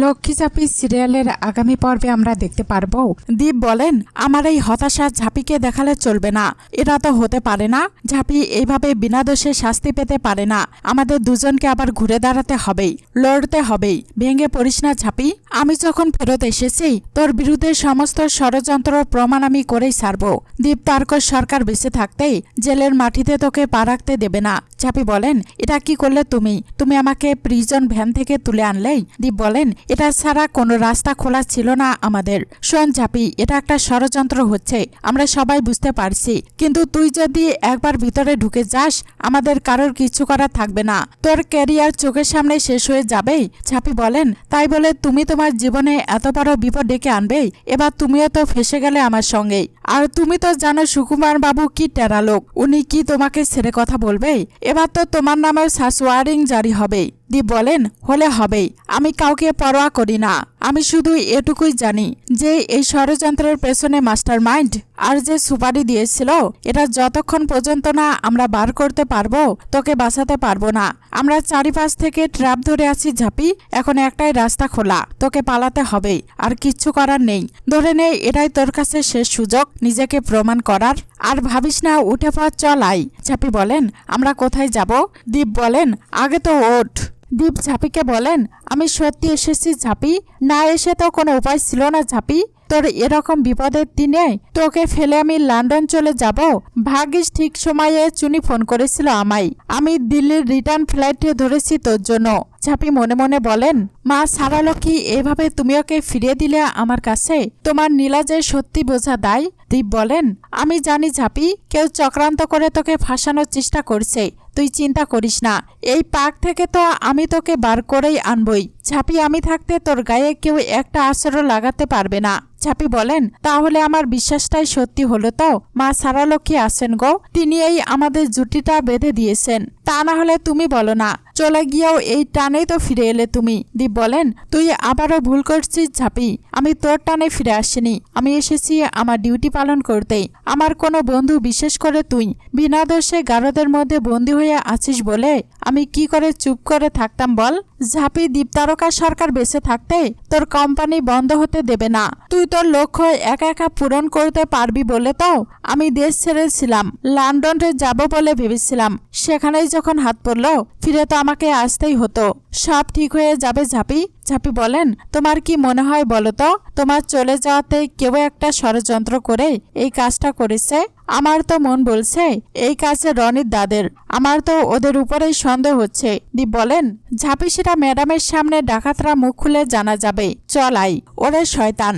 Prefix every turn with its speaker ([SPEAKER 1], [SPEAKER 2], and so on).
[SPEAKER 1] লক্ষ্মী চাপি সিরিয়ালের আগামী পর্বে আমরা দেখতে পারব। দীপ বলেন, আমার এই হতাশা ঝাঁপিকে দেখালে চলবে না। এটা তো হতে পারে না। ঝাঁপি এইভাবে বিনা দোষে শাস্তি পেতে পারে না। আমাদের দুজনকে আবার ঘুরে দাঁড়াতে হবেই, লড়তে হবেই। ভেঙে পড়িস না ঝাঁপি। আমি যখন ফেরত এসেছি, তোর বিরুদ্ধে সমস্ত ষড়যন্ত্র প্রমাণ আমি করেই ছাড়ব দীপ তারকর সরকার বেঁচে থাকতেই জেলের মাটিতে তোকে পা রাখতে দেবে না। ঝাঁপি বলেন, এটা কি করলে তুমি? তুমি আমাকে প্রিজন ভ্যান থেকে তুলে আনলেই? দীপ বলেন এটা ছাড়া কোনো রাস্তা খোলা ছিল না আমাদের। শোন ঝাঁপি, এটা একটা ষড়যন্ত্র হচ্ছে, আমরা সবাই বুঝতে পারছি। কিন্তু তুই যদি একবার ভিতরে ঢুকে যাস, আমাদের কারোর কিছু করার থাকবে না। তোর ক্যারিয়ার চোখের সামনে শেষ হয়ে যাবেই ঝাঁপি বলেন। তাই বলে তুমি তোমার জীবনে এত বড় বিপদ ডেকে আনবেই এবার তুমিও তো ফেসে গেলে আমার সঙ্গেই আর তুমি তো জানো সুকুমার বাবু কি টেরা লোক, উনি কি তোমাকে ছেড়ে কথা বলবে? এবার তো তোমার নামেও সাসওয়ারিং জারি হবে। দীপ বলেন, হলে হবেই। আমি কাউকে পরোয়া করি না। আমি শুধু এটুকুই জানি যে এই ষড়যন্ত্রের পেছনে মাস্টার মাইন্ড আর যে সুপারি দিয়েছিল, এটা যতক্ষণ পর্যন্ত না আমরা বার করতে পারব, তোকে বাঁচাতে পারব না। আমরা চারিপাশ থেকে ট্র্যাপ ধরে আছি ঝাঁপি, এখন একটাই রাস্তা খোলা। তোকে পালাতে হবেই, আর কিচ্ছু করার নেই। ধরে নে, এটাই তোর কাছে শেষ সুযোগ, নিজেকে প্রমাণ করার। আর ভাবিস না, উঠে পা চল আই ঝাঁপি বলেন, আমরা কোথায় যাব? দীপ বলেন, আগে তো ওঠ। দীপ ঝাঁপিকে বলেন, আমি সত্যি এসেছি ঝাঁপি। না এসে তো কোনো উপায় ছিল না ঝাঁপি। তোর এরকম বিপদের দিনে তোকে ফেলে আমি লন্ডন চলে যাব। ভাগ্যিস ঠিক সময়ে চুনি ফোন করেছিল আমায়। আমি দিল্লির রিটার্ন ফ্লাইটে ধরেছি তোর জন্য। ঝাঁপি মনে মনে বলেন, মা সারা লক্ষ্মী এভাবে তুমি ওকে ফিরিয়ে দিলে আমার কাছে তোমার নীলা যে সত্যি বোঝা দায়। দীপ বলেন, আমি জানি ঝাঁপি, কেউ চক্রান্ত করে তোকে ফাঁসানোর চেষ্টা করছে। তুই চিন্তা করিস না। এই পাক থেকে তো আমি তোকে বার করেই আনবই। ঝাঁপি, আমি থাকতে তোর গায়ে কেউ একটা আসরও লাগাতে পারবে না। ঝাঁপি বলেন, তাহলে আমার বিশ্বাসটাই সত্যি হলো তো? মা সারালক্ষ্মী আছেন গো। তিনি এই আমাদের জুটিটা বেঁধে দিয়েছেন। তা না হলে তুমি বলো না। চলে গিয়েও এই টানেই তো ফিরে এলে তুমি। দীপ বলেন, তুই আবারও ভুল করছিস ঝাঁপি। আমি তোর টানে ফিরে আসিনি। আমি এসেছি আমার ডিউটি পালন করতেই। আমার কোনো বন্ধু বিশেষ করে তুই। বিনা দোষে গারদের মধ্যে বন্দী হয়ে আছিস বলে আমি কি করে চুপ করে থাকতাম বল? ঝাঁপি দীপতারকা সরকার বেঁচে থাকতে তোর কোম্পানি বন্ধ হতে দেবে না। তুই তোর লক্ষ্য একা একা পূরণ করতে পারবি বলে তো আমি দেশ ছেড়েছিলাম। লন্ডনে যাব বলে ভেবেছিলাম। সেখানেই যখন হাত পড়ল, ফিরে তো আমাকে আসতেই হতো। সব ঠিক হয়ে যাবে, ঝাঁপি। ঝাঁপি বলেন, তোমার কি মনে হয় বলো তো? তোমার চলে যাওয়াতে কেউ একটা ষড়যন্ত্র করে এই কাজটা করেছে? আমার তো মন বলছে, এই কাজে রনির দাদের। আমার তো ওদের উপরেই সন্দেহ হচ্ছে। দীপ বলেন, ঝাঁপি সেটা ম্যাডামের সামনে ডাকাতরা মুখ খুলে জানা যাবে। চল আই, ওরে শয়তান।